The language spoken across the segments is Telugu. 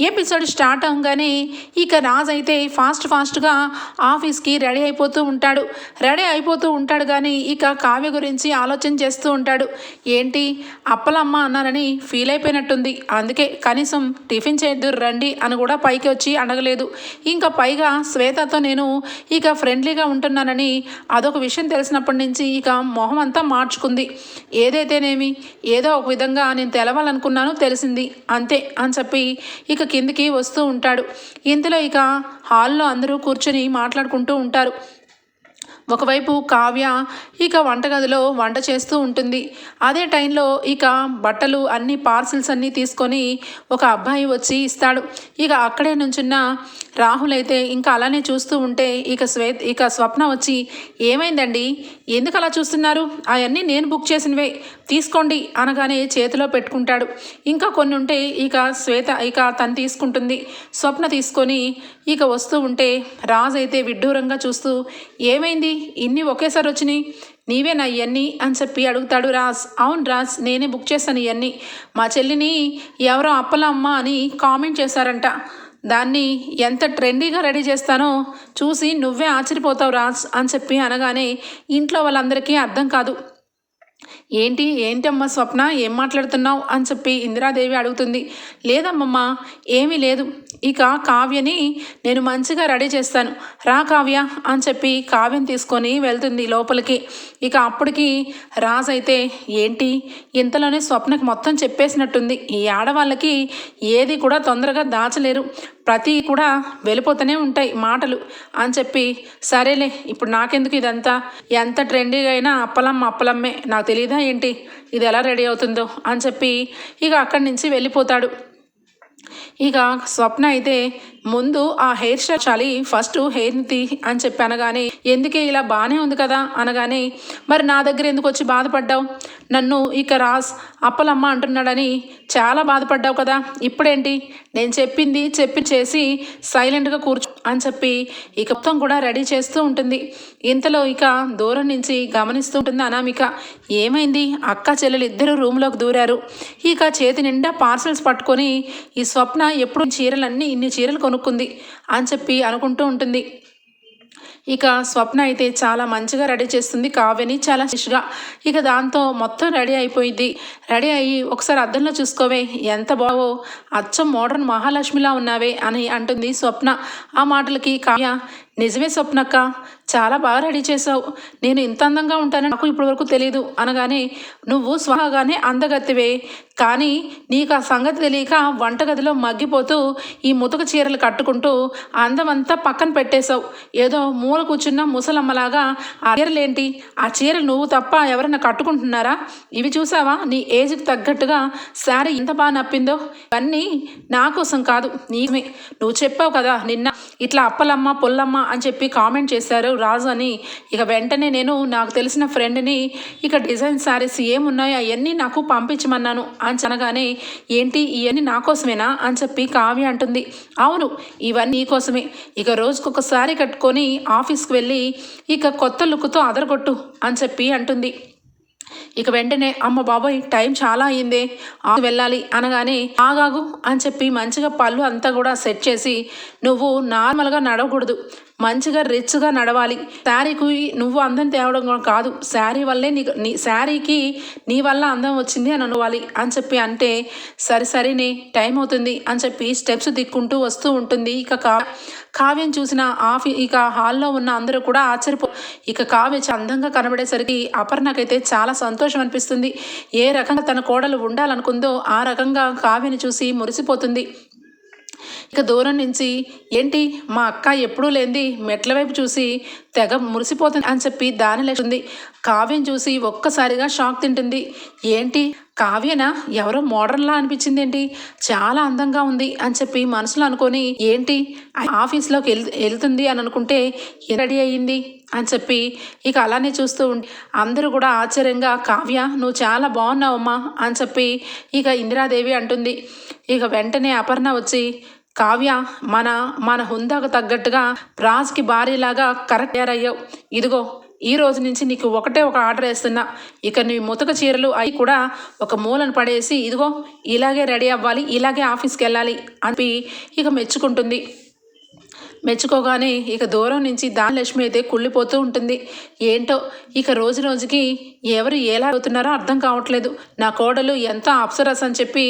ఎపిసోడ్ స్టార్ట్ అవగానే ఇక రాజ్ అయితే ఫాస్ట్ ఫాస్ట్గా ఆఫీస్కి రెడీ అయిపోతూ ఉంటాడు. రెడీ అయిపోతూ ఉంటాడు కానీ ఇక కావ్య గురించి ఆలోచన చేస్తూ ఉంటాడు. ఏంటి? అప్పలమ్మ అన్నారని ఫీల్ అయిపోయినట్టుంది. అందుకే కనీసం టిఫిన్ చేద్దు రండి అని కూడా పైకి వచ్చి అడగలేదు. ఇంకా పైగా శ్వేతతో నేను ఇక ఫ్రెండ్లీగా ఉంటున్నానని అదొక విషయం తెలిసినప్పటి నుంచి ఇక మొహం అంతా మార్చుకుంది. ఏదైతేనేమి? ఏదో ఒక విధంగా నేను తెలవాలనుకున్నాను తెలిసింది. అంతే అని చెప్పి ఇక కిందికి వస్తూ ఉంటాడు. ఇంతలో ఇక హాల్లో అందరూ కూర్చొని మాట్లాడుకుంటూ ఉంటారు. ఒకవైపు కావ్య ఇక వంటగదిలో వంట చేస్తూ ఉంటుంది. అదే టైంలో ఇక బట్టలు అన్ని పార్సిల్స్ అన్నీ తీసుకొని ఒక అబ్బాయి వచ్చి ఇస్తాడు. ఇక అక్కడే నుంచున్న రాహుల్ అయితే ఇంకా అలానే చూస్తూ ఉంటే ఇక శ్వే ఇక స్వప్న వచ్చి ఏమైందండి? ఎందుకు అలా చూస్తున్నారు? అవన్నీ నేను బుక్ చేసినవే. తీసుకోండి అనగానే చేతిలో పెట్టుకుంటాడు. ఇంకా కొన్ని ఉంటే ఇక శ్వేత ఇక తను తీసుకుంటుంది. స్వప్న తీసుకొని ఇక వస్తూ ఉంటే రాజు అయితే విడ్డూరంగా చూస్తూ ఏమైంది? ఇన్ని ఒకేసారి వచ్చినాయి? నీవేనా ఇవన్నీ అని చెప్పి అడుగుతాడు రాజ్. అవును రాజ్ నేనే బుక్ చేశాను ఇవన్నీ మా చెల్లిని ఎవరో అప్పలమ్మ అని కామెంట్ చేశారంట. దాన్ని ఎంత ట్రెండీగా రెడీ చేస్తానో చూసి నువ్వే ఆశ్చర్యపోతావు రాజ్ అని చెప్పి అనగానే ఇంట్లో వాళ్ళందరికీ అర్థం కాదు. ఏంటి ఏంటమ్మా స్వప్న? ఏం మాట్లాడుతున్నావు? అని చెప్పి ఇందిరాదేవి అడుగుతుంది. లేదమ్మమ్మ ఏమీ లేదు. ఇక కావ్యని నేను మంచిగా రెడీ చేస్తాను. రా కావ్య అని చెప్పి కావ్యం తీసుకొని వెళ్తుంది లోపలికి. ఇక అప్పటికి రాజైతే అయితే ఏంటి? ఇంతలోనే స్వప్నకి మొత్తం చెప్పేసినట్టుంది. ఈ ఆడవాళ్ళకి ఏది కూడా తొందరగా దాచలేరు. ప్రతి కూడా వెళ్ళిపోతూనే ఉంటాయి మాటలు అని చెప్పి సరేలే ఇప్పుడు నాకెందుకు ఇదంతా? ఎంత ట్రెండీగా అయినా అప్పలమ్మ అప్పలమ్మే. నాకు తెలియదా ఏంటి? ఇది ఎలా రెడీ అవుతుందో? అని చెప్పి ఇక అక్కడి నుంచి వెళ్ళిపోతాడు. ఇక స్వప్న అయితే ముందు ఆ హెయిర్ స్టైల్ చాలి ఫస్ట్ హెయిర్ని తీ అని చెప్పి అనగానే ఎందుకే ఇలా బాగానే ఉంది కదా? అనగానే మరి నా దగ్గర ఎందుకు వచ్చి బాధపడ్డావు? నన్ను ఇక రాస్ అప్పలమ్మ అంటున్నాడని చాలా బాధపడ్డావు కదా? ఇప్పుడేంటి? నేను చెప్పింది చెప్పి చేసి సైలెంట్గా కూర్చో అని చెప్పి ఇక మొత్తం కూడా రెడీ చేస్తూ ఉంటుంది. ఇంతలో ఇక దూరం నుంచి గమనిస్తూ ఉంటుంది అనామిక. ఏమైంది? అక్క చెల్లెలు ఇద్దరు రూమ్లోకి దూరారు. ఇక చేతి నిండా పార్సల్స్ పట్టుకొని ఈ స్వప్న ఎప్పుడు చీరలన్నీ ఇన్ని చీరలు కొనుక్కుంది అని చెప్పి అనుకుంటూ ఉంటుంది. ఇక స్వప్న అయితే చాలా మంచిగా రెడీ చేస్తుంది కావ్యని చాలా శిష్గా ఇక దాంతో మొత్తం రెడీ అయిపోయింది. రెడీ అయ్యి ఒకసారి అద్దంలో చూసుకోవే ఎంత బావో అచ్చం మోడర్న్ మహాలక్ష్మిలా ఉన్నావే అని అంటుంది స్వప్న. ఆ మాటలకి కావ్య నిజమే స్వప్నక్క చాలా బాగా రెడీ చేసావు నేను ఇంత అందంగా ఉంటానని నాకు ఇప్పటివరకు తెలియదు అనగానే నువ్వు స్వహాగానే అందగత్తివే. కానీ నీకు ఆ సంగతి తెలియక వంటగదిలో మగ్గిపోతూ ఈ ముతక చీరలు కట్టుకుంటూ అందమంతా పక్కన పెట్టేశావు. ఏదో మూల కూర్చున్న ముసలమ్మలాగా ఆ చీరలేంటి? ఆ చీరలు నువ్వు తప్ప ఎవరైనా కట్టుకుంటున్నారా? ఇవి చూసావా? నీ ఏజ్కి తగ్గట్టుగా శారీ ఎంత బాగా నప్పిందో? ఇవన్నీ నా కోసం కాదు నీమే నువ్వు చెప్పావు కదా నిన్న ఇట్లా అప్పలమ్మ పుల్లమ్మ అని చెప్పి కామెంట్ చేశారు రాజు అని. ఇక వెంటనే నేను నాకు తెలిసిన ఫ్రెండ్ని ఇక డిజైన్ శారీస్ ఏమున్నాయో అవన్నీ నాకు పంపించమన్నాను. అని అనగానే ఏంటి? ఇవన్నీ నా కోసమేనా? అని చెప్పి కావ్య అంటుంది. అవును ఇవన్నీ నీకోసమే ఇక రోజుకొకసారి కట్టుకొని ఆఫీస్కి వెళ్ళి ఇక కొత్త లుక్తో అదరగొట్టు అని చెప్పి అంటుంది. ఇక వెంటనే అమ్మ బాబోయ్ టైం చాలా అయ్యిందే ఆ వెళ్ళాలి అనగానే ఆగాగు అని చెప్పి మంచిగా పళ్ళు అంతా కూడా సెట్ చేసి నువ్వు నార్మల్గా నడవకూడదు. మంచిగా రిచ్గా నడవాలి. శారీకి నువ్వు అందం తేవడం కాదు. శారీ వల్లే నీకు నీ శారీకి నీ వల్ల అందం వచ్చింది అని అనుకోవాలి అని చెప్పి అంటే సరే సరేనే టైం అవుతుంది అని చెప్పి స్టెప్స్ దిక్కుంటూ వస్తూ ఉంటుంది. ఇక కా కావ్యం చూసిన ఆఫీ ఇక హాల్లో ఉన్న అందరూ కూడా ఆశ్చర్యపో ఇక కావ్య అందంగా కనబడేసరికి అపర్ణకైతే చాలా సంతోషం అనిపిస్తుంది. ఏ రకంగా తన కోడలు ఉండాలనుకుందో ఆ రకంగా కావ్యని చూసి మురిసిపోతుంది. ఇక దూరం నుంచి ఏంటి మా అక్క ఎప్పుడూ లేనిది మెట్ల వైపు చూసి తెగ మురిసిపోతుంది అని చెప్పి దాని లేచింది. కావ్యం చూసి ఒక్కసారిగా షాక్ తింటుంది. ఏంటి కావ్యన? ఎవరో మోడర్న్లా అనిపించింది ఏంటి చాలా అందంగా ఉంది అని చెప్పి మనసులో అనుకొని ఏంటి ఆఫీస్లోకి వెళ్ వెళ్తుంది అని అనుకుంటే రెడీ అయ్యింది? అని చెప్పి ఇక అలానే చూస్తూ ఉండి అందరూ కూడా ఆశ్చర్యంగా కావ్య నువ్వు చాలా బాగున్నావమ్మా అని చెప్పి ఇక ఇందిరాదేవి అంటుంది. ఇక వెంటనే అపర్ణ వచ్చి కావ్య మన మన హుందాకు తగ్గట్టుగా రాజ్కి భార్యలాగా కరెక్ట్ తయారయ్యావు. ఇదిగో ఈ రోజు నుంచి నీకు ఒకటే ఒక ఆర్డర్ వేస్తున్నా. ఇక నీ ముతక చీరలు అవి కూడా ఒక మూలను పడేసి ఇదిగో ఇలాగే రెడీ అవ్వాలి ఇలాగే ఆఫీస్కి వెళ్ళాలి అని ఇక మెచ్చుకుంటుంది. మెచ్చుకోగానే ఇక దూరం నుంచి దానలక్ష్మి అయితే కుళ్ళిపోతూ ఉంటుంది. ఏంటో ఇక రోజు రోజుకి ఎవరు ఎలా అవుతున్నారో అర్థం కావట్లేదు. నా కోడలు ఎంత అప్సరస్ అని చెప్పి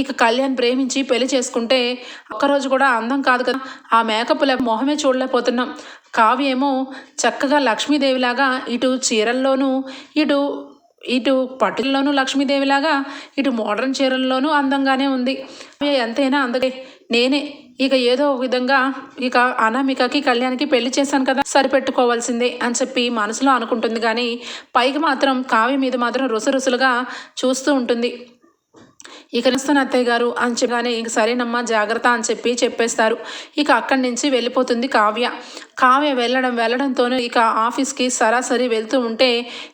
ఇక కళ్యాణ్ ప్రేమించి పెళ్ళి చేసుకుంటే ఒక్కరోజు కూడా అందం కాదు కదా. ఆ మేకప్ల మొహమే చూడలేకపోతున్నాం. కావ్యేమో చక్కగా లక్ష్మీదేవిలాగా ఇటు చీరల్లోనూ ఇటు ఇటు పట్టుల్లోనూ లక్ష్మీదేవిలాగా ఇటు మోడర్న్ చీరల్లోనూ అందంగానే ఉంది. ఎంతైనా అందగే నేనే. ఇక ఏదో ఒక విధంగా ఇక అనామికకి కళ్యాణ్కి పెళ్ళి చేశాను కదా సరిపెట్టుకోవాల్సిందే అని చెప్పి మనసులో అనుకుంటుంది కానీ పైకి మాత్రం కావ్య మీద మాత్రం రుసరుసులుగా చూస్తూ ఉంటుంది. ఇక వస్తున్న అత్తయ్య గారు అని చెప్పగానే ఇంక సరేనమ్మా జాగ్రత్త అని చెప్పి చెప్పేస్తారు. ఇక అక్కడి నుంచి వెళ్ళిపోతుంది కావ్య. కావ్య వెళ్ళడం వెళ్ళడంతోనూ ఇక ఆఫీస్కి సరాసరి వెళ్తూ ఉంటే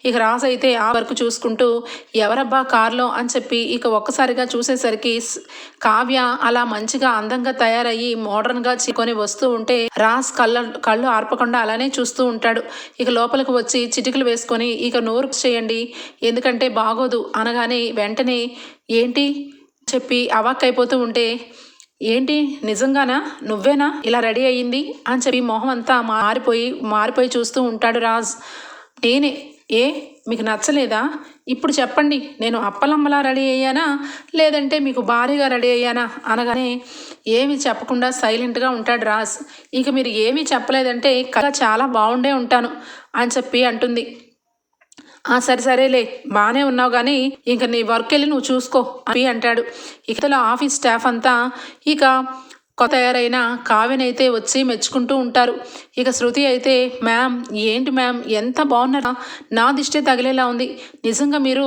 ఇక రాజు అయితే ఆ వరకు చూసుకుంటూ ఎవరబ్బా కార్లో? అని చెప్పి ఇక ఒక్కసారిగా చూసేసరికి కావ్య అలా మంచిగా అందంగా తయారయ్యి మోడర్న్గా చికొని వస్తూ ఉంటే రాజ్ కళ్ళ కళ్ళు ఆర్పకుండా అలానే చూస్తూ ఉంటాడు. ఇక లోపలికి వచ్చి చిటికలు వేసుకొని ఇక నోరు చేయండి ఎందుకంటే బాగోదు అనగానే వెంటనే ఏంటి? చెప్పి అవాక్ అయిపోతూ ఉంటే ఏంటి? నిజంగానా? నువ్వేనా? ఇలా రెడీ అయ్యింది? అని చెప్పి మొహం అంతా మారిపోయి మారిపోయి చూస్తూ ఉంటాడు రాజ్. నేనే? ఏ? మీకు నచ్చలేదా? ఇప్పుడు చెప్పండి నేను అప్పలమ్మలా రెడీ అయ్యానా? లేదంటే మీకు భారీగా రెడీ అయ్యానా? అనగానే ఏమి చెప్పకుండా సైలెంట్గా ఉంటాడు రాజ్. ఇక మీరు ఏమీ చెప్పలేదంటే కథ చాలా బాగుండే ఉంటాను అని చెప్పి అంటుంది. ఆ సరే సరేలే బాగానే ఉన్నావు కానీ ఇంక నీ వర్క్ వెళ్ళి నువ్వు చూసుకో అని అంటాడు. ఇకలో ఆఫీస్ స్టాఫ్ అంతా ఇక కొత్త తయారైన కావ్యనైతే వచ్చి మెచ్చుకుంటూ ఉంటారు. ఇక శృతి అయితే మ్యామ్ ఏంటి మ్యామ్? ఎంత బాగున్నారా? నా దిష్టే తగిలేలా ఉంది. నిజంగా మీరు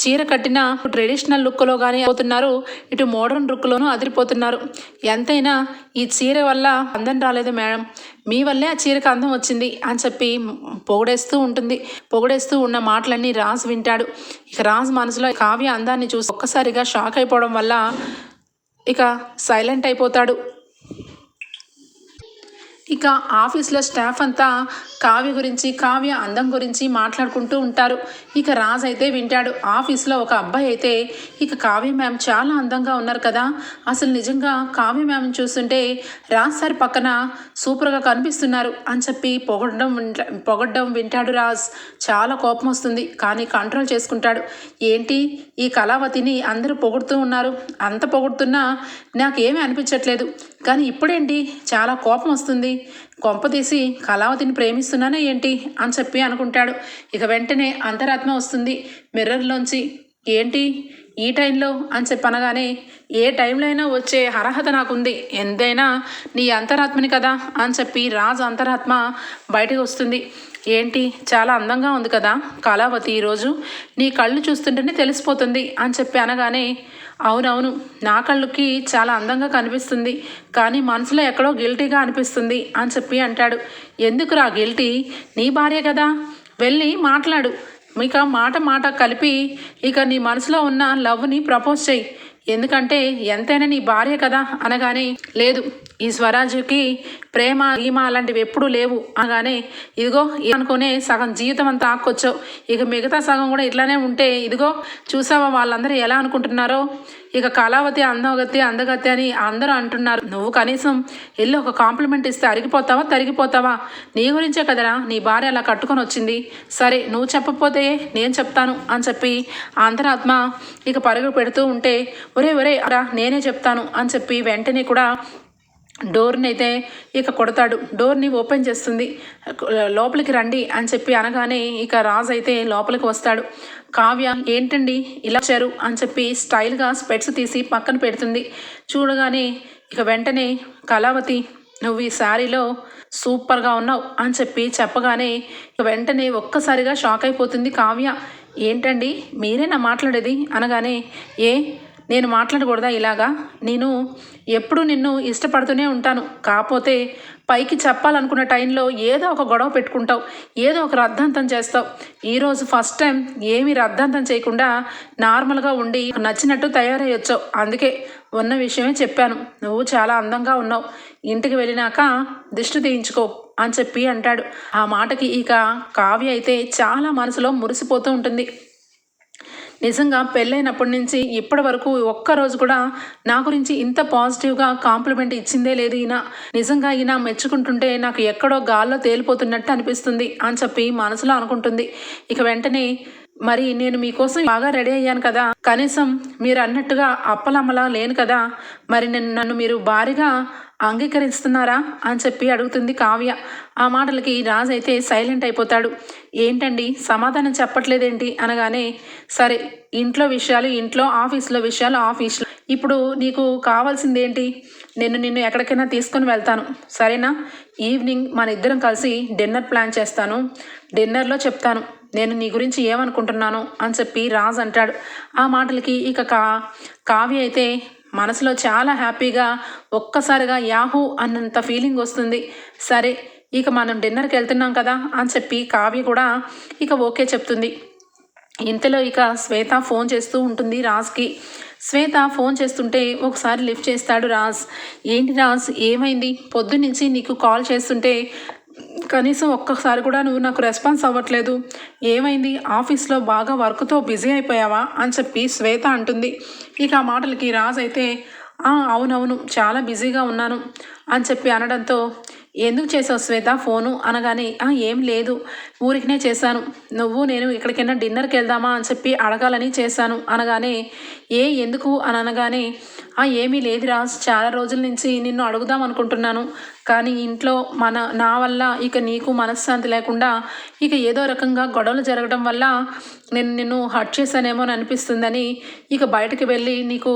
చీర కట్టిన ట్రెడిషనల్ లుక్లో కానీ అవుతున్నారు. ఇటు మోడర్న్ లుక్లోనూ అదిరిపోతున్నారు. ఎంతైనా ఈ చీర వల్ల అందం రాలేదు మేడం. మీ వల్లే ఆ చీరకు అందం వచ్చింది అని చెప్పి పొగడేస్తూ ఉంటుంది. పొగడేస్తూ ఉన్న మాటలన్నీ రాజు వింటాడు. ఇక రాజు మనసులో కావ్య అందాన్ని చూసి ఒక్కసారిగా షాక్ అయిపోవడం వల్ల ఇక సైలెంట్ అయిపోతాడు. ఇక ఆఫీస్లో స్టాఫ్ అంతా కావ్య గురించి కావ్య అందం గురించి మాట్లాడుకుంటూ ఉంటారు. ఇక రాజ్ అయితే వింటాడు. ఆఫీస్లో ఒక అబ్బాయి అయితే ఇక కావ్య మ్యామ్ చాలా అందంగా ఉన్నారు కదా. అసలు నిజంగా కావ్య మ్యామ్ చూస్తుంటే రాజ్ సార్ పక్కన సూపర్గా కనిపిస్తున్నారు అని చెప్పి పొగడడం వింట వింటాడు రాజ్. చాలా కోపం వస్తుంది. కానీ కంట్రోల్ చేసుకుంటాడు. ఏంటి? ఈ కళావతిని అందరూ పొగుడుతూ ఉన్నారు. అంత పొగుడుతున్నా నాకేమీ అనిపించట్లేదు. కానీ ఇప్పుడేంటి? చాలా కోపం వస్తుంది. కొంపదీసి కళావతిని ప్రేమిస్తున్నానా ఏంటి అని చెప్పి అనుకుంటాడు. ఇక వెంటనే అంతరాత్మ వస్తుంది. మిర్రర్లోంచి ఏంటి ఈ టైంలో అని చెప్పి అనగానే ఏ టైంలో అయినా వచ్చే అర్హత నాకుంది. ఎంతైనా నీ అంతరాత్మని కదా అని చెప్పి రాజు అంతరాత్మ బయటకు వస్తుంది. ఏంటి చాలా అందంగా ఉంది కదా కళావతి ఈరోజు నీ కళ్ళు చూస్తుంటేనే తెలిసిపోతుంది అని చెప్పి అనగానే అవునవును నా కళ్ళుకి చాలా అందంగా కనిపిస్తుంది. కానీ మనసులో ఎక్కడో గిల్టీగా అనిపిస్తుంది అని చెప్పి అంటాడు. ఎందుకురా గిల్టీ? నీ భార్య కదా. వెళ్ళి మాట్లాడు. ఇక మాట మాట కలిపి ఇక నీ మనసులో ఉన్న లవ్ని ప్రపోజ్ చేయి. ఎందుకంటే ఎంతైనా నీ భార్య కదా అనగానే లేదు. ఈ స్వరాజ్కి ప్రేమ గీమ అలాంటివి ఎప్పుడూ లేవు. అనగానే ఇదిగో అనుకునే సగం జీవితం అంతా ఆక్కొచ్చావు. ఇక మిగతా సగం కూడా ఇట్లానే ఉంటే ఇదిగో చూసావా వాళ్ళందరూ ఎలా అనుకుంటున్నారో? ఇక కళావతి అందగతి అందగతి అని అందరూ అంటున్నారు. నువ్వు కనీసం వెళ్ళి ఒక కాంప్లిమెంట్ ఇస్తే అరిగిపోతావా తరిగిపోతావా? నీ గురించే కదరా నీ భార్య అలా కట్టుకొని వచ్చింది. సరే నువ్వు చెప్పకపోతే నేను చెప్తాను అని చెప్పి అంతరాత్మ ఇక పరుగు పెడుతూ ఉంటే ఒరే ఒరే అరా నేనే చెప్తాను అని చెప్పి వెంటనే కూడా డోర్ని అయితే ఇక కొడతాడు. డోర్ని ఓపెన్ చేస్తుంది. లోపలికి రండి అని చెప్పి అనగానే ఇక రాజు అయితే లోపలికి వస్తాడు. కావ్య ఏంటండి ఇలా వచ్చారు? అని చెప్పి స్టైల్గా స్పెట్స్ తీసి పక్కన పెడుతుంది. చూడగానే ఇక వెంటనే కళావతి నువ్వు ఈ శారీలో సూపర్గా ఉన్నావు అని చెప్పి చెప్పగానే వెంటనే ఒక్కసారిగా షాక్ అయిపోతుంది కావ్య. ఏంటండి? మీరేనా మాట్లాడేది? అనగానే ఏ నేను మాట్లాడకూడదా ఇలాగా? నేను ఎప్పుడు నిన్ను ఇష్టపడుతూనే ఉంటాను. కాకపోతే పైకి చెప్పాలనుకున్న టైంలో ఏదో ఒక గొడవ పెట్టుకుంటావు. ఏదో ఒక రద్దాంతం చేస్తావు. ఈరోజు ఫస్ట్ టైం ఏమీ రద్దాంతం చేయకుండా నార్మల్గా ఉండి నచ్చినట్టు తయారయ్యొచ్చావు. అందుకే ఉన్న విషయమే చెప్పాను. నువ్వు చాలా అందంగా ఉన్నావు. ఇంటికి వెళ్ళినాక దిష్టి తీయించుకో అని చెప్పి అంటాడు. ఆ మాటకి ఇక కావ్య అయితే చాలా మనసులో మురిసిపోతూ ఉంటుంది. నిజంగా పెళ్ళైనప్పటి నుంచి ఇప్పటి వరకు ఒక్కరోజు కూడా నా గురించి ఇంత పాజిటివ్గా కాంప్లిమెంట్ ఇచ్చిందే లేదు ఈయన. నిజంగా ఈయన మెచ్చుకుంటుంటే నాకు ఎక్కడో గాల్లో తేలిపోతున్నట్టు అనిపిస్తుంది అని చెప్పి మనసులో అనుకుంటుంది. ఇక వెంటనే మరి నేను మీకోసం బాగా రెడీ అయ్యాను కదా. కనీసం మీరు అన్నట్టుగా అప్పలమ్మలా లేను కదా. మరి నేను నన్ను మీరు భారీగా అంగీకరిస్తున్నారా అని చెప్పి అడుగుతుంది కావ్య. ఆ మాటలకి రాజు అయితే సైలెంట్ అయిపోతాడు. ఏంటండి? సమాధానం చెప్పట్లేదేంటి? అనగానే సరే ఇంట్లో విషయాలు ఇంట్లో ఆఫీస్లో విషయాలు ఆఫీస్లో. ఇప్పుడు నీకు కావాల్సింది ఏంటి నేను నిన్ను ఎక్కడికైనా తీసుకొని వెళ్తాను. సరేనా? ఈవినింగ్ మన ఇద్దరం కలిసి డిన్నర్ ప్లాన్ చేస్తాను. డిన్నర్లో చెప్తాను. నేను నీ గురించి ఏమనుకుంటున్నాను? అని చెప్పి రాజ్ అంటాడు. ఆ మాటలకి ఇక కా కావ్య అయితే మనసులో చాలా హ్యాపీగా ఒక్కసారిగా యాహూ అన్నంత ఫీలింగ్ వస్తుంది. సరే ఇక మనం డిన్నర్కి వెళ్తున్నాం కదా అని చెప్పి కావ్య కూడా ఇక ఓకే చెప్తుంది. ఇంతలో ఇక శ్వేత ఫోన్ చేస్తూ ఉంటుంది రాజ్కి. శ్వేత ఫోన్ చేస్తుంటే ఒకసారి లిఫ్ట్ చేస్తాడు రాజ్. ఏంటి రాజ్ ఏమైంది? పొద్దున్నుంచి నీకు కాల్ చేస్తుంటే కనీసం ఒక్కసారి కూడా నువ్వు నాకు రెస్పాన్స్ అవ్వట్లేదు. ఏమైంది? ఆఫీస్లో బాగా వర్క్తో బిజీ అయిపోయావా? అని చెప్పి శ్వేత అంటుంది. ఇక ఆ మాటలకి రాజ్ అయితే అవునవును చాలా బిజీగా ఉన్నాను అని చెప్పి అనడంతో ఎందుకు చేసావు శ్వేత ఫోను? అనగానే ఏం లేదు. ఊరికినే చేశాను. నువ్వు నేను ఎక్కడికైనా డిన్నర్కి వెళ్దామా అని చెప్పి అడగాలని చేశాను. అనగానే ఏ ఎందుకు? అని అనగానే "ఆ, ఏమీ లేదు రాజ్ చాలా రోజుల నుంచి నిన్ను అడుగుదాం అనుకుంటున్నాను. కానీ ఇంట్లో మన నా వల్ల ఇక నీకు మనశ్శాంతి లేకుండా ఇక ఏదో రకంగా గొడవలు జరగడం వల్ల నేను నిన్ను హర్ట్ చేశానేమో అని అనిపిస్తుందని ఇక బయటకు వెళ్ళి నీకు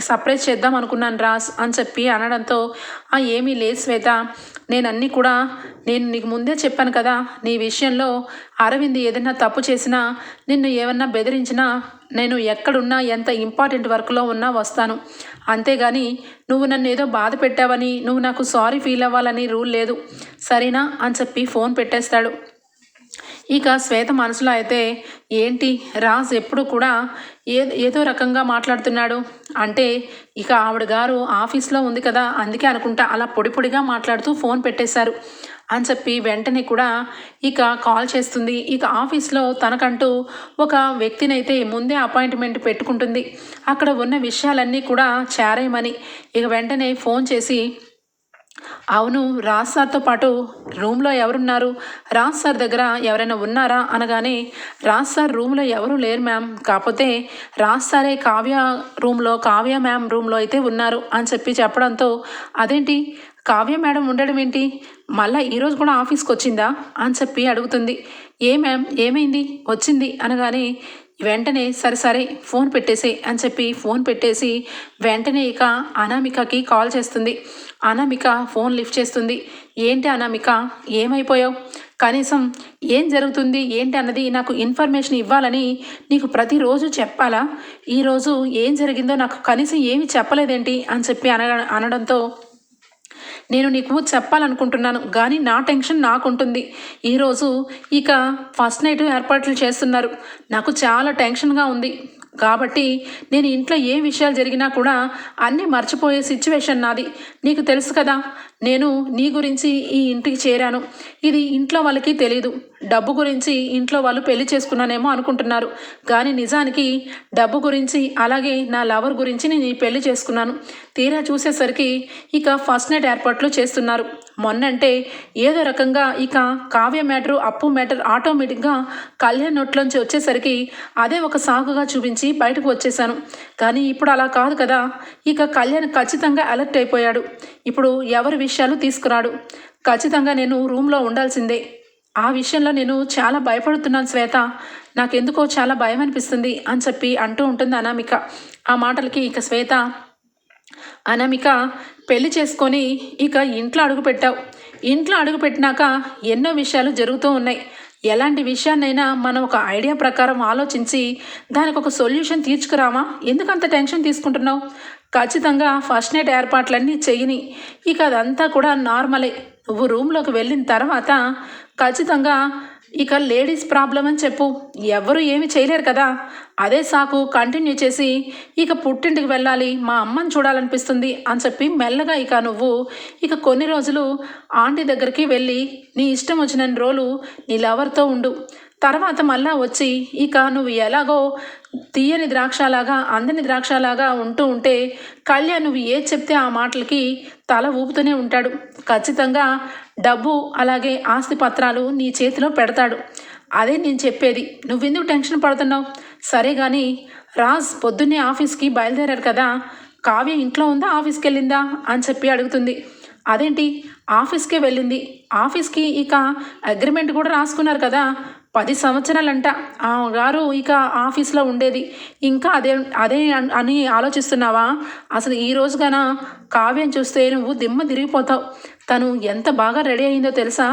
సర్ప్రైజ్ చేద్దాం అనుకున్నాను రాస్ అని చెప్పి అనడంతో ఆ ఏమీ లేదు శ్వేత. నేను కూడా నేను నీకు ముందే చెప్పాను కదా నీ విషయంలో అరవింద్ ఏదైనా తప్పు చేసినా నిన్ను ఏమన్నా బెదిరించినా నేను ఎక్కడున్నా ఎంత ఇంపార్టెంట్ వర్క్లో ఉన్నా వస్తాను. అంతేగాని నువ్వు నన్ను ఏదో బాధ పెట్టావని నువ్వు నాకు సారీ ఫీల్ అవ్వాలని రూల్ లేదు. సరేనా? అని చెప్పి ఫోన్ పెట్టేస్తాడు. ఇక శ్వేత మనసులో అయితే ఏంటి? రాజ్ ఎప్పుడు కూడా ఏ ఏదో రకంగా మాట్లాడుతున్నాడు. అంటే ఇక ఆవిడ గారు ఆఫీస్లో ఉంది కదా అందుకే అనుకుంటా అలా పొడి పొడిగా మాట్లాడుతూ ఫోన్ పెట్టేశారు. అని చెప్పి వెంటనే కూడా ఇక కాల్ చేస్తుంది. ఇక ఆఫీస్లో తనకంటూ ఒక వ్యక్తినైతే ముందే అపాయింట్మెంట్ పెట్టుకుంటుంది. అక్కడ ఉన్న విషయాలన్నీ కూడా చేరేయమని ఇక వెంటనే ఫోన్ చేసి అవును రాజ్ సార్తో పాటు రూమ్లో ఎవరున్నారు? రాజ్ సార్ దగ్గర ఎవరైనా ఉన్నారా? అనగానే రాజ్ సార్ రూమ్లో ఎవరు లేరు మ్యామ్. కాకపోతే రాజ్ సారే కావ్య రూమ్లో కావ్య మ్యామ్ రూమ్లో అయితే ఉన్నారు అని చెప్పి చెప్పడంతో అదేంటి? కావ్య మేడం ఉండడం ఏంటి? మళ్ళా ఈరోజు కూడా ఆఫీస్కి వచ్చిందా? అని చెప్పి అడుగుతుంది. ఏ మ్యామ్? ఏమైంది? వచ్చింది? అనగానే వెంటనే సరే సరే ఫోన్ పెట్టేసే అని చెప్పి ఫోన్ పెట్టేసి వెంటనే ఇక అనామికకి కాల్ చేస్తుంది. అనామిక ఫోన్ లిఫ్ట్ చేస్తుంది. ఏంటి అనామిక ఏమైపోయావు? కనీసం ఏం జరుగుతుంది ఏంటి అన్నది నాకు ఇన్ఫర్మేషన్ ఇవ్వాలని నీకు ప్రతిరోజు చెప్పాలా? ఈరోజు ఏం జరిగిందో నాకు కనీసం ఏమి చెప్పలేదేంటి అని చెప్పి అన అనడంతో నేను నీకు చెప్పాలనుకుంటున్నాను కానీ నా టెన్షన్ నాకుంటుంది. ఈరోజు ఇక ఫస్ట్ నైట్ ఏర్పాట్లు చేస్తున్నారు. నాకు చాలా టెన్షన్గా ఉంది. కాబట్టి నేను ఇంట్లో ఏ విషయాలు జరిగినా కూడా అన్నీ మర్చిపోయే సిచ్యువేషన్ నాది. నీకు తెలుసు కదా నేను నీ గురించి ఈ ఇంటికి చేరాను. ఇది ఇంట్లో వాళ్ళకి తెలియదు డబ్బు గురించి ఇంట్లో వాళ్ళు పెళ్ళి చేసుకున్నానేమో అనుకుంటున్నారు. కానీ నిజానికి డబ్బు గురించి అలాగే నా లవర్ గురించి నేను పెళ్ళి చేసుకున్నాను. తీరా చూసేసరికి ఇక ఫస్ట్ నైట్ ఏర్పాట్లు చేస్తున్నారు. మొన్నంటే ఏదో రకంగా ఇక కావ్య మ్యాటర్ అప్పు మ్యాటర్ ఆటోమేటిక్గా కళ్యాణ్ నోట్లోంచి వచ్చేసరికి అదే ఒక సాగుగా చూపించి బయటకు వచ్చేసాను కానీ ఇప్పుడు అలా కాదు కదా. ఇక కళ్యాణ్ ఖచ్చితంగా అలర్ట్ అయిపోయాడు. ఇప్పుడు ఎవరి విషయాలు తీసుకురాడు? ఖచ్చితంగా నేను రూమ్లో ఉండాల్సిందే. ఆ విషయంలో నేను చాలా భయపడుతున్నాను శ్వేత. నాకెందుకో చాలా భయం అనిపిస్తుంది అని చెప్పి అంటూ ఉంటుంది అనామిక. ఆ మాటలకి ఇక శ్వేత అనామిక పెళ్ళి చేసుకొని ఇక ఇంట్లో అడుగుపెట్టావు ఇంట్లో అడుగుపెట్టినాక ఎన్నో విషయాలు జరుగుతూ ఉన్నాయి. ఎలాంటి విషయాన్నైనా మనం ఒక ఐడియా ప్రకారం ఆలోచించి దానికి ఒక సొల్యూషన్ తీర్చుకురామా? ఎందుకంత టెన్షన్ తీసుకుంటున్నావు? ఖచ్చితంగా ఫస్ట్ నైట్ ఏర్పాట్లన్నీ చెయ్యని ఇక అదంతా కూడా నార్మలే. నువ్వు రూమ్లోకి వెళ్ళిన తర్వాత ఖచ్చితంగా ఇక లేడీస్ ప్రాబ్లం అని చెప్పు. ఎవరు ఏమి చేయలేరు కదా. అదే సాకు కంటిన్యూ చేసి ఇక పుట్టింటికి వెళ్ళాలి మా అమ్మని చూడాలనిపిస్తుంది అని చెప్పి మెల్లగా ఇక నువ్వు ఇక కొన్ని రోజులు ఆంటీ దగ్గరికి వెళ్ళి నీ ఇష్టం వచ్చిన రోజులు నీ లవర్తో ఉండు. తర్వాత మళ్ళా వచ్చి ఇక నువ్వు ఎలాగో తీయని ద్రాక్షలాగా అందని ద్రాక్షలాగా ఉంటూ ఉంటే కళ్యాణ్ నువ్వు ఏ చెప్తే ఆ మాటలకి తల ఊపుతూనే ఉంటాడు. ఖచ్చితంగా డబ్బు అలాగే ఆస్తి పత్రాలు నీ చేతిలో పెడతాడు. అదే నేను చెప్పేది. నువ్వెందుకు టెన్షన్ పడుతున్నావు? సరే కానీ రాజ్ పొద్దున్నే ఆఫీస్కి బయలుదేరారు కదా. కావ్య ఇంట్లో ఉందా? ఆఫీస్కి వెళ్ళిందా అని చెప్పి అడుగుతుంది. అదేంటి? ఆఫీస్కే వెళ్ళింది. ఆఫీస్కి ఇక అగ్రిమెంట్ కూడా రాసుకున్నారు కదా. పది సంవత్సరాలంట. ఆ గారు ఇక ఆఫీస్లో ఉండేది. ఇంకా అదే అదే అని ఆలోచిస్తున్నావా? అసలు ఈ రోజుగాన కావ్యం చూస్తే నువ్వు దిమ్మ తిరిగిపోతావు. తను ఎంత బాగా రెడీ అయిందో తెలుసా?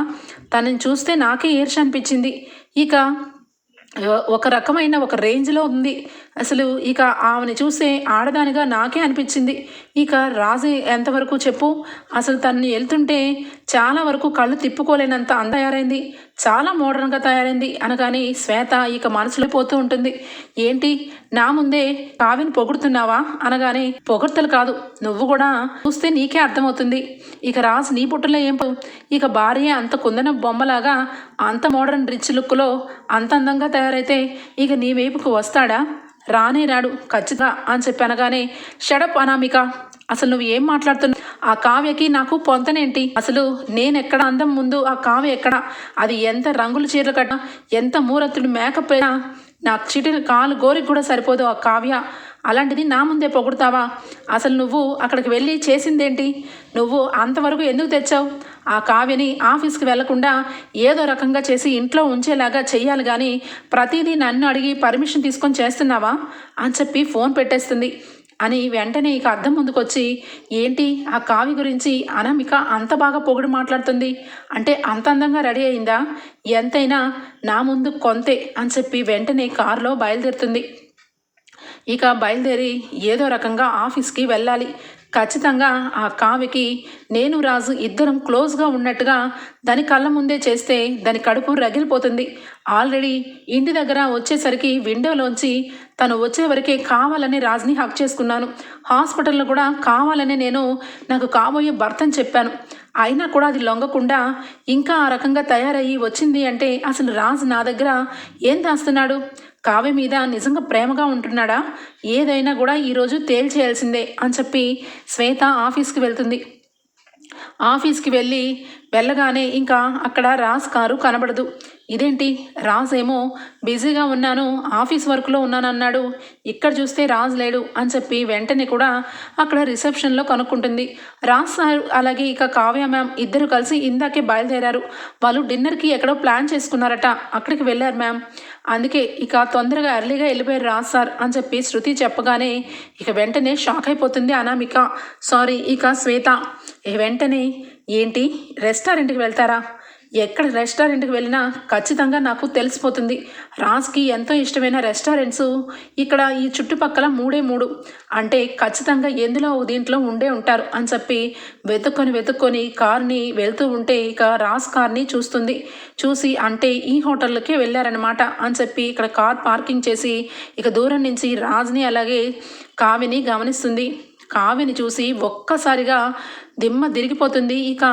తనని చూస్తే నాకే ఈర్ష అనిపించింది ఇక ఒక రకమైన ఒక రేంజ్లో ఉంది. అసలు ఇక ఆమెను చూస్తే ఆడదానిగా నాకే అనిపించింది. ఇక రాజు ఎంతవరకు చెప్పు? అసలు తనని వెళ్తుంటే చాలా వరకు కళ్ళు తిప్పుకోలేనంత అంద తయారైంది. చాలా మోడర్న్గా తయారైంది అనగానే శ్వేత ఇక మనసులో పోతూ ఉంటుంది. ఏంటి? నా ముందే కావిని పొగుడుతున్నావా? అనగానే పొగడ్తలు కాదు. నువ్వు కూడా చూస్తే నీకే అర్థమవుతుంది. ఇక రాజు నీ పుట్టలో ఏం ఇక భార్య అంత కుందన బొమ్మలాగా అంత మోడర్న్ రిచ్ లుక్లో అంత అందంగా తయారైతే ఇక నీ వైపుకు వస్తాడా? రానే రాడు ఖచ్చితంగా అని చెప్పి అనగానే షడప్ అనామిక అసలు నువ్వు ఏం మాట్లాడుతున్నావు ఆ కావ్యకి నాకు పొంతనేంటి? అసలు నేనెక్కడ? అందం ముందు ఆ కావ్య ఎక్కడ? అది ఎంత రంగుల చీరలు కట్టినా ఎంత మూరత్తుడు మేకప్ అయినా నాకు చిటిన కాలు గోరికి కూడా సరిపోదు ఆ కావ్య. అలాంటిది నా ముందే పొగుడుతావా? అసలు నువ్వు అక్కడికి వెళ్ళి చేసిందేంటి? నువ్వు అంతవరకు ఎందుకు తెచ్చావు? ఆ కావ్యని ఆఫీస్కి వెళ్ళకుండా ఏదో రకంగా చేసి ఇంట్లో ఉంచేలాగా చెయ్యాలి కానీ ప్రతిదీ నన్ను అడిగి పర్మిషన్ తీసుకొని చేస్తున్నావా? అని చెప్పి ఫోన్ పెట్టేస్తుంది. అని వెంటనే ఇక అద్దం ముందుకొచ్చి ఏంటి? ఆ కావి గురించి అనామిక అంత బాగా పొగుడు మాట్లాడుతుంది. అంటే అంత అందంగా రెడీ అయిందా? ఎంతైనా నా ముందు కొంతే అని చెప్పి వెంటనే కారులో బయలుదేరుతుంది. ఇక బయలుదేరి ఏదో రకంగా ఆఫీస్కి వెళ్ళాలి. ఖచ్చితంగా ఆ కావికి నేను రాజు ఇద్దరం క్లోజ్గా ఉన్నట్టుగా దాని కళ్ళ ముందే చేస్తే దాని కడుపు రగిలిపోతుంది. ఆల్రెడీ ఇంటి దగ్గర వచ్చేసరికి విండోలోంచి తను వచ్చే వరకే కావాలని రాజ్ని హక్ చేసుకున్నాను. హాస్పిటల్లో కూడా కావాలని నేను నాకు కాబోయే భర్తని చెప్పాను. అయినా కూడా అది లొంగకుండా ఇంకా ఆ రకంగా తయారయ్యి వచ్చింది అంటే అసలు రాజు నా దగ్గర ఏం దాస్తున్నాడు? కావ్య మీద నిజంగా ప్రేమగా ఉంటున్నాడా? ఏదైనా కూడా ఈరోజు తేల్చేయాల్సిందే అని చెప్పి శ్వేత ఆఫీస్కి వెళ్తుంది. ఆఫీస్కి వెళ్ళి వెళ్ళగానే ఇంకా అక్కడ రాజ్ కారు కనబడదు. ఇదేంటి? రాజేమో ఏమో బిజీగా ఉన్నాను ఆఫీస్ వర్క్లో ఉన్నానన్నాడు. ఇక్కడ చూస్తే రాజ్ లేడు అని చెప్పి వెంటనే కూడా అక్కడ రిసెప్షన్లో కనుక్కుంటుంది. రాజ్ సార్ అలాగే ఇక కావ్య మ్యామ్ ఇద్దరు కలిసి ఇందాకే బయలుదేరారు. వాళ్ళు డిన్నర్కి ఎక్కడో ప్లాన్ చేసుకున్నారట. అక్కడికి వెళ్ళారు మ్యామ్. అందుకే ఇక తొందరగా ఎర్లీగా వెళ్ళిపోయారు రాజ్ సార్ అని చెప్పి శృతి చెప్పగానే ఇక వెంటనే షాక్ అయిపోతుంది అనామిక. సారీ ఇక శ్వేత. వెంటనే ఏంటి? రెస్టారెంట్కి వెళ్తారా? ఎక్కడ రెస్టారెంట్కి వెళ్ళినా ఖచ్చితంగా నాకు తెలిసిపోతుంది. రాజ్కి ఎంతో ఇష్టమైన రెస్టారెంట్స్ ఇక్కడ ఈ చుట్టుపక్కల మూడే మూడు. అంటే ఖచ్చితంగా ఎందులో దీంట్లో ఉండే ఉంటారు అని చెప్పి వెతుక్కొని వెతుక్కొని కార్ని వెళ్తూ ఉంటే ఇక రాజ్ కార్ని చూస్తుంది. చూసి అంటే ఈ హోటల్కే వెళ్ళారనమాట అని చెప్పి ఇక్కడ కార్ పార్కింగ్ చేసి ఇక దూరం నుంచి రాజ్ని అలాగే కావిని గమనిస్తుంది. కావిని చూసి ఒక్కసారిగా దిమ్మ తిరిగిపోతుంది. ఇక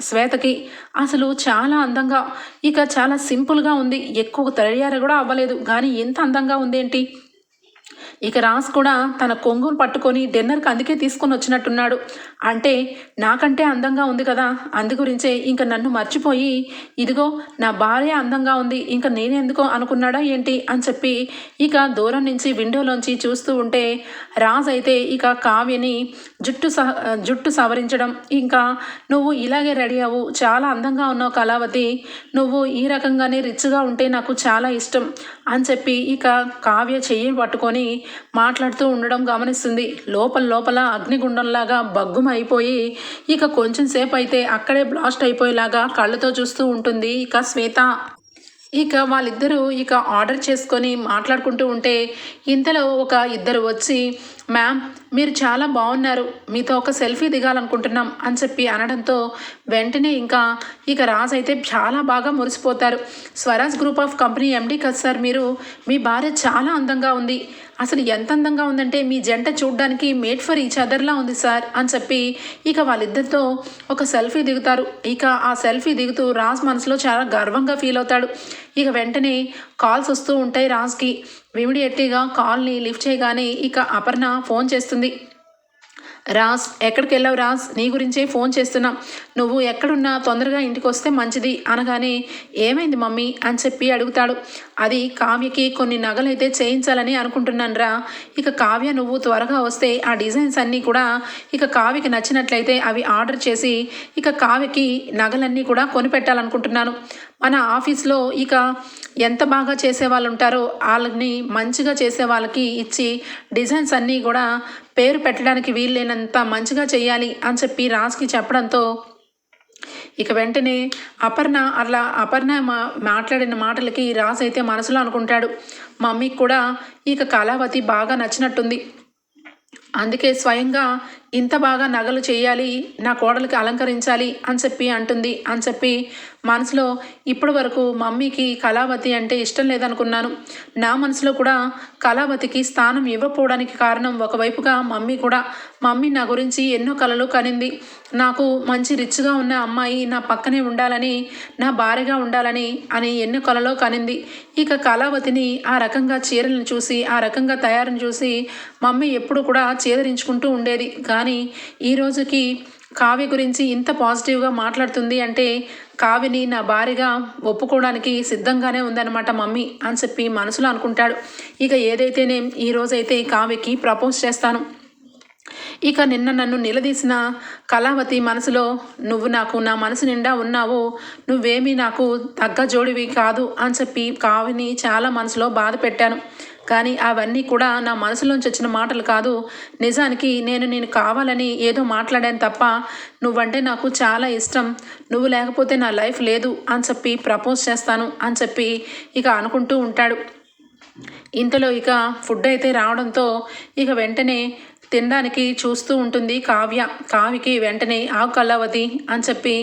శ్వేతకి అసలు చాలా అందంగా ఇక చాలా సింపుల్గా ఉంది. ఎక్కువ తయారు కూడా అవ్వలేదు. కానీ ఎంత అందంగా ఉందేంటి ఇక రాజ్ కూడా తన కొంగును పట్టుకొని డిన్నర్కి అందుకే తీసుకొని వచ్చినట్టున్నాడు. అంటే నాకంటే అందంగా ఉంది కదా అందు గురించే ఇంకా నన్ను మర్చిపోయి ఇదిగో నా భార్య అందంగా ఉంది ఇంకా నేనెందుకో అనుకున్నాడా ఏంటి అని చెప్పి ఇక దూరం నుంచి విండోలోంచి చూస్తూ ఉంటే రాజ్ అయితే ఇక కావ్యని జుట్టు సహ జుట్టు సవరించడం ఇంకా నువ్వు ఇలాగే రెడీ అవ్వు చాలా అందంగా ఉన్నావు కళావతి నువ్వు ఈ రకంగానే రిచ్గా ఉంటే నాకు చాలా ఇష్టం అని చెప్పి ఇక కావ్య చెయ్యి పట్టుకొని మాట్లాడుతూ ఉండడం గమనిస్తుంది. లోపల లోపల అగ్నిగుండంలాగా బగ్గు అయిపోయి ఇక కొంచెం సేపు అయితే అక్కడే బ్లాస్ట్ అయిపోయేలాగా కళ్ళతో చూస్తూ ఉంటుంది ఇక శ్వేత. ఇక వాళ్ళిద్దరూ ఇక ఆర్డర్ చేసుకొని మాట్లాడుకుంటూ ఉంటే ఇంతలో ఒక ఇద్దరు వచ్చి మ్యామ్ మీరు చాలా బాగున్నారు మీతో ఒక సెల్ఫీ దిగాలనుకుంటున్నాం అని చెప్పి అనడంతో వెంటనే ఇంకా ఇక రాజ్ అయితే చాలా బాగా మురిసిపోతారు. Swaraj group of company MD కదా సార్ మీరు మీ భార్య చాలా అందంగా ఉంది. అసలు ఎంత అందంగా ఉందంటే మీ జంట చూడ్డానికి మేడ్ ఫర్ ఈచ్ అదర్లా ఉంది సార్ అని చెప్పి ఇక వాళ్ళిద్దరితో ఒక సెల్ఫీ దిగుతారు. ఇక ఆ సెల్ఫీ దిగుతూ రాజ్ మనసులో చాలా గర్వంగా ఫీల్ అవుతాడు. ఇక వెంటనే కాల్స్ వస్తూ ఉంటాయి రాజ్కి. ఇమీడియట్గా కాల్ని లిఫ్ట్ చేయగానే ఇక అపర్ణ ఫోన్ చేస్తుంది. రాస్ ఎక్కడికి వెళ్ళావు రాజ్? నీ గురించే ఫోన్ చేస్తున్నా. నువ్వు ఎక్కడున్నా తొందరగా ఇంటికి వస్తే మంచిది అనగానే ఏమైంది మమ్మీ అని చెప్పి అడుగుతాడు. అది కావ్యకి కొన్ని నగలైతే చేయించాలని అనుకుంటున్నాను రా. ఇక కావ్య నువ్వు త్వరగా వస్తే ఆ డిజైన్స్ అన్నీ కూడా ఇక కావ్యకి నచ్చినట్లయితే అవి ఆర్డర్ చేసి ఇక కావ్యకి నగలన్నీ కూడా కొనిపెట్టాలనుకుంటున్నాను. మన ఆఫీస్లో ఇక ఎంత బాగా చేసే వాళ్ళు ఉంటారో వాళ్ళని మంచిగా చేసే వాళ్ళకి ఇచ్చి డిజైన్స్ అన్నీ కూడా పేరు పెట్టడానికి వీల్లేనంత మంచిగా చేయాలి అని చెప్పి రాజ్కి చెప్పడంతో ఇక వెంటనే అపర్ణ అలా అపర్ణ మా మాట్లాడిన మాటలకి రాజ్ అయితే మనసులో అనుకుంటాడు. మమ్మీకి కూడా ఇక కళావతి బాగా నచ్చినట్టుంది. అందుకే స్వయంగా ఇంత బాగా నగలు చేయాలి నా కోడలికి అలంకరించాలి అని చెప్పి అంటుంది. అని చెప్పి మనసులో ఇప్పటి వరకు మమ్మీకి కళావతి అంటే ఇష్టం లేదనుకున్నాను. నా మనసులో కూడా కళావతికి స్థానం ఇవ్వకపోవడానికి కారణం ఒకవైపుగా మమ్మీ కూడా. మమ్మీ నా గురించి ఎన్నో కళలు కనింది. నాకు మంచి రిచ్గా ఉన్న అమ్మాయి నా పక్కనే ఉండాలని నా భార్యగా ఉండాలని అని ఎన్నో కళలో కనింది. ఇక కళావతిని ఆ రకంగా చీరలను చూసి ఆ రకంగా తయారుని చూసి మమ్మీ ఎప్పుడు కూడా చేదరించుకుంటూ ఉండేది. కానీ ఈ రోజుకి కావ్య గురించి ఇంత పాజిటివ్గా మాట్లాడుతుంది అంటే కావిని నా భార్యగా ఒప్పుకోవడానికి సిద్ధంగానే ఉందన్నమాట మమ్మీ అని చెప్పి మనసులో అనుకుంటాడు. ఇక ఏదైతేనే ఈ రోజైతే కావ్యకి ప్రపోజ్ చేస్తాను. ఇక నిన్న నన్ను నిలదీసిన కళావతి మనసులో నువ్వు నాకు నా మనసు నిండా ఉన్నావు నువ్వేమీ నాకు తగ్గ జోడివి కాదు అని చెప్పి కావిని చాలా మనసులో బాధ పెట్టాను. కానీ అవన్నీ కూడా నా మనసులోంచి వచ్చిన మాటలు కాదు. నిజానికి నేను నేను కావాలని ఏదో మాట్లాడాను తప్ప నువ్వంటే నాకు చాలా ఇష్టం. నువ్వు లేకపోతే నా లైఫ్ లేదు అని చెప్పి ప్రపోజ్ చేస్తాను అని చెప్పి ఇక అనుకుంటూ ఉంటాడు. ఇంతలో ఇక ఫుడ్ అయితే రావడంతో ఇక వెంటనే తినడానికి చూస్తూ ఉంటుంది కావ్య. కావ్యకి వెంటనే ఆ కళావతి అని చెప్పి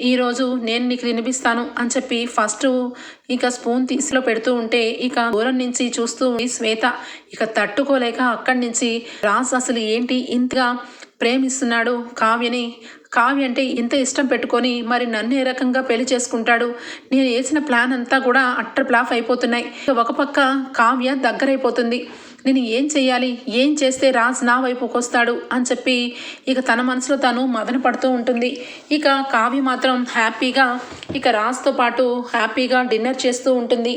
ఈరోజు నేను నీకు తినిపిస్తాను అని చెప్పి ఫస్ట్ ఇక స్పూన్ తీసిలో పెడుతూ ఉంటే ఇక దూరం నుంచి చూస్తూ ఉంది శ్వేత ఇక తట్టుకోలేక అక్కడి నుంచి రాజ్ అసలు ఏంటి ఇంతగా ప్రేమిస్తున్నాడు కావ్యని? కావ్య అంటే ఇంత ఇష్టం పెట్టుకొని మరి నన్ను ఏ రకంగా పెళ్ళి చేసుకుంటాడు? నేను వేసిన ప్లాన్ అంతా కూడా అట్టర్ ప్లాఫ్ అయిపోతున్నాయి. ఒక పక్క కావ్య దగ్గరైపోతుంది. నేను ఏం చేయాలి ఏం చేస్తే రాజ్ నా వైపుకి వస్తాడు? అని చెప్పి ఇక తన మనసులో తను మదన పడుతూ ఉంటుంది. ఇక కావ్య మాత్రం హ్యాపీగా ఇక రాజ్తో పాటు హ్యాపీగా డిన్నర్ చేస్తూ ఉంటుంది.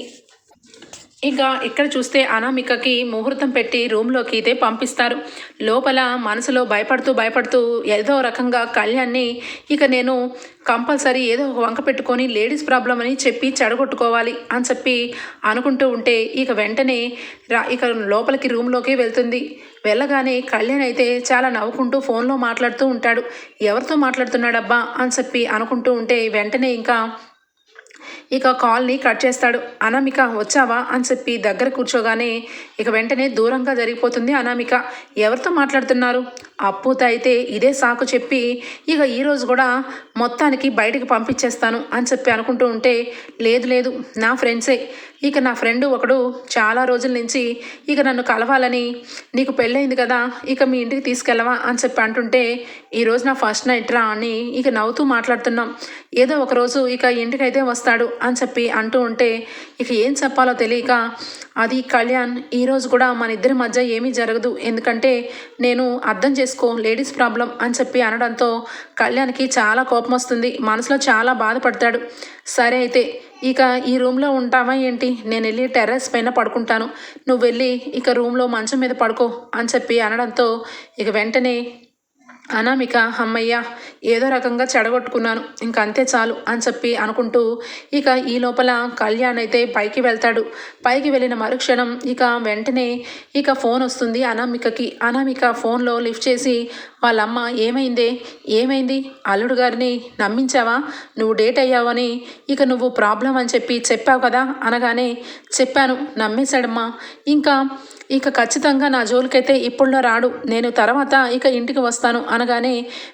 ఇక ఇక్కడ చూస్తే అనామికకి ముహూర్తం పెట్టి రూమ్లోకి అయితే పంపిస్తారు. లోపల మనసులో భయపడుతూ భయపడుతూ ఏదో రకంగా కళ్యాణ్ని ఇక నేను కంపల్సరీ ఏదో ఒక వంక పెట్టుకొని లేడీస్ ప్రాబ్లం అని చెప్పి చెడగొట్టుకోవాలి అని చెప్పి అనుకుంటూ ఉంటే ఇక వెంటనే రా ఇక లోపలికి రూమ్లోకి వెళ్తుంది. వెళ్ళగానే కళ్యాణ్ అయితే చాలా నవ్వుకుంటూ ఫోన్లో మాట్లాడుతూ ఉంటాడు. ఎవరితో మాట్లాడుతున్నాడబ్బా అని చెప్పి అనుకుంటూ ఉంటే వెంటనే ఇంకా ఇక కాల్ని కట్ చేస్తాడు. అనామిక వచ్చావా? అని చెప్పి దగ్గర కూర్చోగానే ఇక వెంటనే దూరంగా జరిగిపోతుంది అనామిక. ఎవరితో మాట్లాడుతున్నారు? అప్పుత అయితే ఇదే సాకు చెప్పి ఇక ఈరోజు కూడా మొత్తానికి బయటకు పంపించేస్తాను అని చెప్పి అనుకుంటూ ఉంటే లేదు లేదు నా ఫ్రెండ్సే. ఇక నా ఫ్రెండ్ ఒకడు చాలా రోజుల నుంచి ఇక నన్ను కలవాలని నీకు పెళ్ళైంది కదా ఇక మీ ఇంటికి తీసుకెళ్ళవా? అని చెప్పి అంటుంటే ఈరోజు నా ఫస్ట్ నైట్ రా అని ఇక నవ్వుతూ మాట్లాడుతున్నాం. ఏదో ఒక రోజు ఇక ఇంటికైతే వస్తాడు అని చెప్పి అంటూ ఉంటే ఇక ఏం చెప్పాలో తెలియక అది కళ్యాణ్ ఈరోజు కూడా మన ఇద్దరి మధ్య ఏమీ జరగదు. ఎందుకంటే నేను అర్థం చేసుకో లేడీస్ ప్రాబ్లం అని చెప్పి అనడంతో కళ్యాణ్కి చాలా కోపం వస్తుంది. మనసులో చాలా బాధపడతాడు. సరే అయితే ఇక ఈ రూమ్లో ఉంటావా ఏంటి? నేను వెళ్ళి టెర్రస్ పైన పడుకుంటాను. నువ్వు వెళ్ళి ఇక రూమ్లో మంచం మీద పడుకో అని చెప్పి అనడంతో ఇక వెంటనే అనామిక అమ్మయ్య ఏదో రకంగా చెడగొట్టుకున్నాను. ఇంక అంతే చాలు అని చెప్పి అనుకుంటూ ఇక ఈ లోపల కళ్యాణ్ అయితే పైకి వెళ్తాడు. పైకి వెళ్ళిన మరుక్షణం ఇక వెంటనే ఇక ఫోన్ వస్తుంది అనామికకి. అనామిక ఫోన్లో లిఫ్ట్ చేసి వాళ్ళమ్మ ఏమైందే? ఏమైంది? అల్లుడు గారిని నమ్మించావా? నువ్వు డేట్ అయ్యావని ఇక నువ్వు ప్రాబ్లం అని చెప్పి చెప్పావు కదా అనగానే చెప్పాను నమ్మేశాడమ్మా. ఇంకా ఇక ఖచ్చితంగా నా జోలికైతే ఇప్పుడులో రాడు. నేను తర్వాత ఇక ఇంటికి వస్తాను అనగానే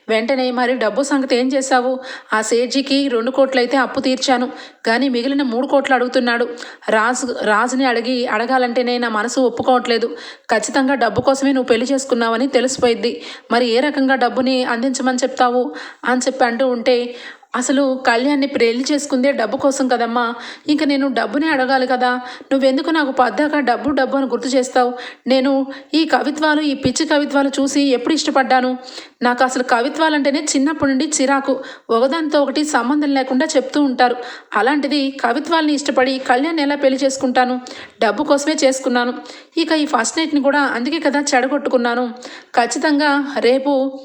వెంటనే మరి డబ్బు సంగతి ఏం చేశావు? ఆ సేజీకి రెండు కోట్లయితే అప్పు తీర్చాను. కానీ మిగిలిన మూడు కోట్లు అడుగుతున్నాడు. రాజు రాజుని అడిగి అడగాలంటేనే నా మనసు ఒప్పుకోవట్లేదు. ఖచ్చితంగా డబ్బు కోసమే నువ్వు పెళ్ళి చేసుకున్నావని తెలిసిపోయింది మరి ఏ రకంగా డబ్బుని అందించమని చెప్తావు? అని చెప్పి అంటూ ఉంటే అసలు కళ్యాణ్ని పెళ్ళి చేసుకుందే డబ్బు కోసం కదమ్మా. ఇంక నేను డబ్బుని అడగాలి కదా. నువ్వెందుకు నాకు పద్దాక డబ్బు డబ్బు అని గుర్తు చేస్తావు? నేను ఈ కవిత్వాలు ఈ పిచ్చి కవిత్వాలు చూసి ఎప్పుడు ఇష్టపడ్డాను? నాకు అసలు కవిత్వాలంటేనే చిన్నప్పటి నుండి చిరాకు. ఒకదానితో ఒకటి సంబంధం లేకుండా చెప్తూ ఉంటారు. అలాంటిది కవిత్వాలని ఇష్టపడి కళ్యాణ్ ఎలా పెళ్ళి చేసుకుంటాను? డబ్బు కోసమే చేసుకున్నాను. ఇక ఈ ఫస్ట్ నైట్ని కూడా అందుకే కదా చెడగొట్టుకున్నాను. ఖచ్చితంగా రేపు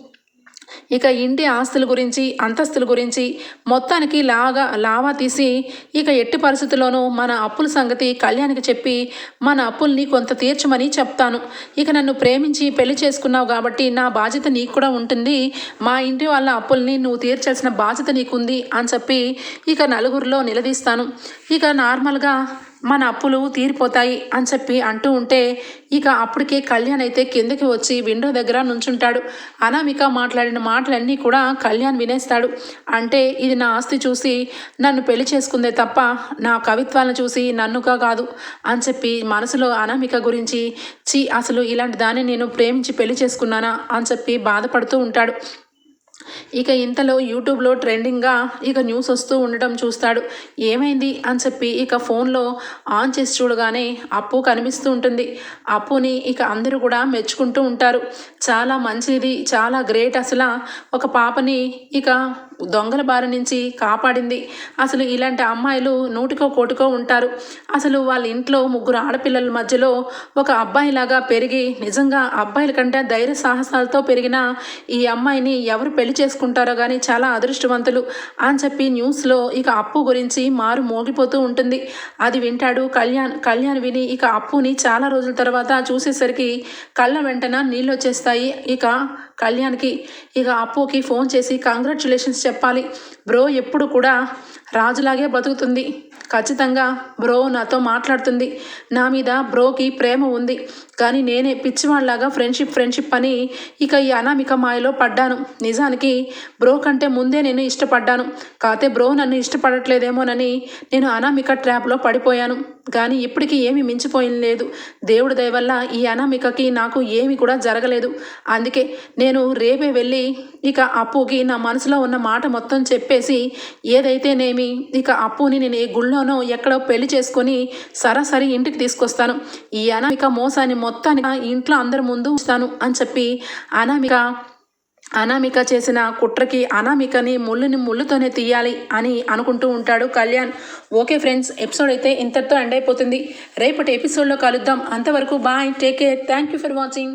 ఇక ఇంటి ఆస్తుల గురించి అంతస్తుల గురించి మొత్తానికి లాగా లావా తీసి ఇక ఎట్టి పరిస్థితుల్లోనూ మన అప్పుల సంగతి కళ్యాణ్కి చెప్పి మన అప్పుల్ని కొంత తీర్చమని చెప్తాను. ఇక నన్ను ప్రేమించి పెళ్ళి చేసుకున్నావు కాబట్టి నా బాధ్యత నీకు కూడా ఉంటుంది. మా ఇంటి వాళ్ళ అప్పుల్ని నువ్వు తీర్చాల్సిన బాధ్యత నీకుంది అని చెప్పి ఇక నలుగురిలో నిలదీస్తాను. ఇక నార్మల్గా మన అప్పులు తీరిపోతాయి అని చెప్పి అంటూ ఉంటే ఇక అప్పటికే కళ్యాణ్ అయితే కిందకి వచ్చి విండో దగ్గర నుంచుంటాడు. అనామిక మాట్లాడిన మాటలన్నీ కూడా కళ్యాణ్ వినేస్తాడు. అంటే ఇది నా ఆస్తి చూసి నన్ను పెళ్ళి చేసుకుందే తప్ప నా కవిత్వాలను చూసి నన్నుగా కాదు అని చెప్పి మనసులో అనామిక గురించి చి అసలు ఇలాంటి దాన్ని నేను ప్రేమించి పెళ్ళి చేసుకున్నానా అని చెప్పి బాధపడుతూ ఉంటాడు. ఇక ఇంతలో యూట్యూబ్లో ట్రెండింగ్గా ఇక న్యూస్ వస్తూ ఉండటం చూస్తాడు. ఏమైంది? అని చెప్పి ఇక ఫోన్లో ఆన్ చేసి చూడగానే అప్పు కనిపిస్తూ ఉంటుంది. అప్పుని ఇక అందరూ కూడా మెచ్చుకుంటూ ఉంటారు. చాలా మంచిది చాలా గ్రేట్ అసలు ఒక పాపని ఇక దొంగల బారి నుంచి కాపాడింది. అసలు ఇలాంటి అమ్మాయిలు నూటికో కోటికో ఉంటారు. అసలు వాళ్ళ ఇంట్లో ముగ్గురు ఆడపిల్లల మధ్యలో ఒక అబ్బాయిలాగా పెరిగి నిజంగా అబ్బాయిల కంటే ధైర్య సాహసాలతో పెరిగిన ఈ అమ్మాయిని ఎవరు పెళ్ళి చేసుకుంటారో కానీ చాలా అదృష్టవంతులు అని చెప్పి న్యూస్లో ఇక అప్పు గురించి మారు మోగిపోతూ ఉంటుంది. అది వింటాడు కళ్యాణ్. కళ్యాణ్ విని ఇక అప్పుని చాలా రోజుల తర్వాత చూసేసరికి కళ్ళ వెంటన నీళ్ళు వచ్చేస్తాయి. ఇక కళ్యాణ్కి ఇక అప్పుకి ఫోన్ చేసి కంగ్రాచులేషన్స్ చెప్పాలి. బ్రో ఎప్పుడు కూడా రాజులాగే బతుకుతుంది. ఖచ్చితంగా బ్రో నాతో మాట్లాడుతుంది. నా మీద బ్రోకి ప్రేమ ఉంది. కానీ నేనే పిచ్చివాళ్ళలాగా ఫ్రెండ్షిప్ ఫ్రెండ్షిప్ అని ఇక ఈ అనామిక మాయలో పడ్డాను. నిజానికి బ్రో కంటే ముందే నేను ఇష్టపడ్డాను. కాతే బ్రో నన్ను ఇష్టపడట్లేదేమోనని నేను అనామిక ట్రాప్లో పడిపోయాను. కానీ ఇప్పటికీ ఏమి మించిపోయిన లేదు. దేవుడి దయ వల్ల ఈ అనామికకి నాకు ఏమి కూడా జరగలేదు. అందుకే నేను రేపే వెళ్ళి ఇక అప్పుకి నా మనసులో ఉన్న మాట మొత్తం చెప్పేసి ఏదైతేనేమి ఇక అప్పుని నేను ఏ గుళ్ళోనో ఎక్కడో పెళ్ళి చేసుకొని సరాసరి ఇంటికి తీసుకొస్తాను. ఈ అనామిక మోసాన్ని మొత్తాన్ని ఇంట్లో అందరి ముందు ఉంచుతాను అని చెప్పి అనామిక అనామిక చేసిన కుట్రకి అనామికని ముళ్ళుని ముళ్ళుతోనే తీయాలి అని అనుకుంటూ ఉంటాడు కళ్యాణ్. ఓకే ఫ్రెండ్స్ ఎపిసోడ్ అయితే ఇంతటితో ఎండ్ అయిపోతుంది. రేపటి ఎపిసోడ్లో కలుద్దాం. అంతవరకు bye take care. Thank you for watching.